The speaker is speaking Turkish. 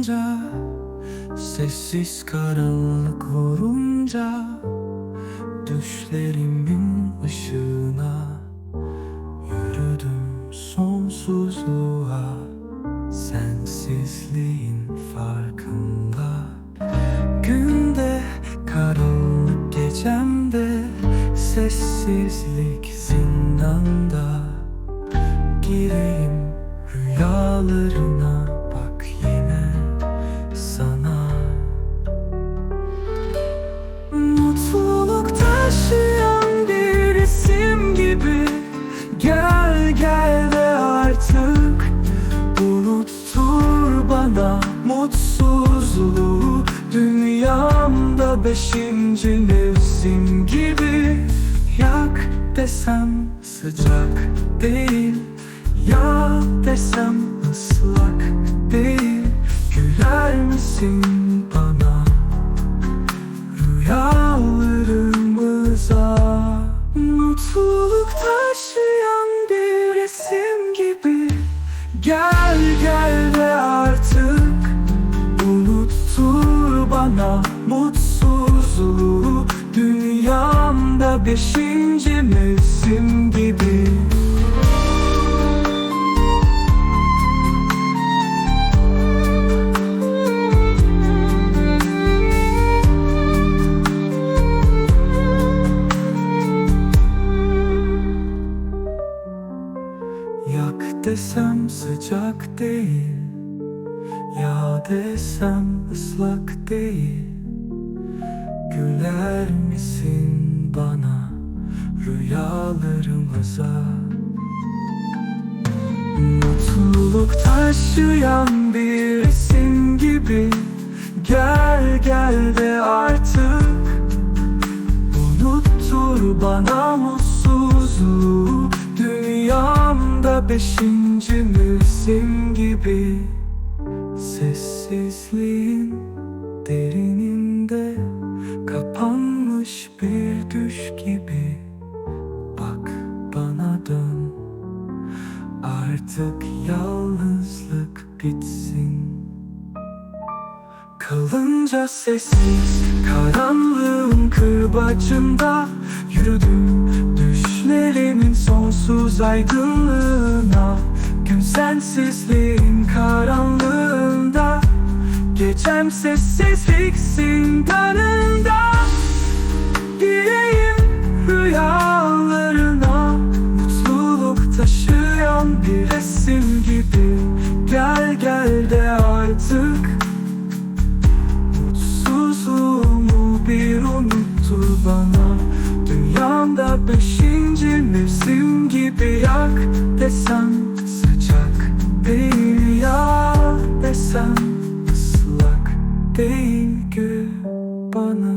kalınca Sessiz karanlık vurunca Düşlerimin ışığına Yürüdüm sonsuzluğa. Sensizliğin farkında. Günde karanlık gecemde Sessizlik zindanda. Gireyim mutsuzluğu Dünyamda beşinci mevsim gibi. Yak desem sıcak değil Ya desem ıslak değil. Güler misin bana? Rüyalarımıza Mutluluk taşıyan bir resim gibi. Gel mutsuzluğu Dünyamda beşinci mevsim gibi. Yak desem sıcak değil Ya desem ıslak değil Güler misin bana rüyalarımıza? Mutluluk taşıyan bir resim gibi Gel gel de artık. Unuttur bana mutsuzluğu Dünyamda beşinci mevsim gibi. Sessizliğin derininde Artık yalnızlık bitsin Kalınca sessiz karanlığın kırbacında Yürüdüm düşlerimin sonsuz aydınlığına Gün sensizliğin karanlığında. Gecem sessizlik zindanında Gireyim Beşinci mevsim gibi yak desem sıcak değil ya desem ıslak değil gül bana.